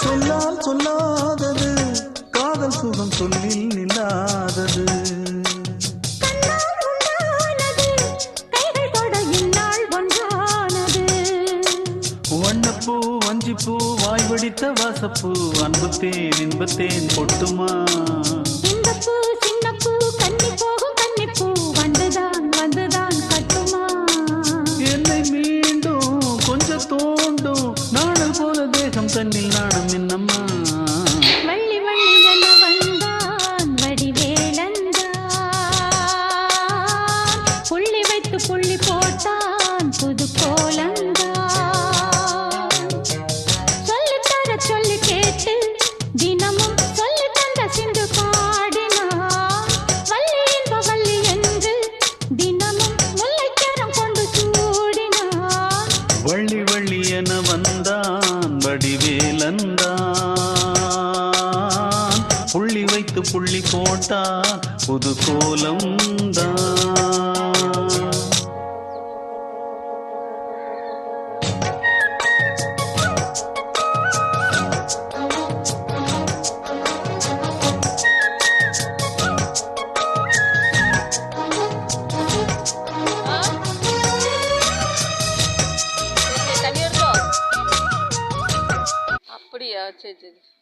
சொல்லால் சொல்லாதது காதல் சுகம் சொல்லில் நில்லாதது. வண்ணப்பூ வஞ்சிப்பூ வாய் வடித்த வாசப்பூ அன்புத்தேன் இன்பத்தேன் பொட்டுமா? இந்த புள்ளி புள்ளி போட்டான் புது கோலந்தான் சொல்லி தர சொல்லி கேட்டு தினமும் சொல்லி தந்த சிந்து பாடினான். வள்ளி இன்ப வள்ளி என்று தினமும் முல்லைக்கரம் கொண்டு சூடினான். வள்ளி வள்ளி என வந்தான் வடிவேலந்தான் புள்ளி வைத்து புள்ளி போட்டா புது கோலம் தான். 不利啊，这这。这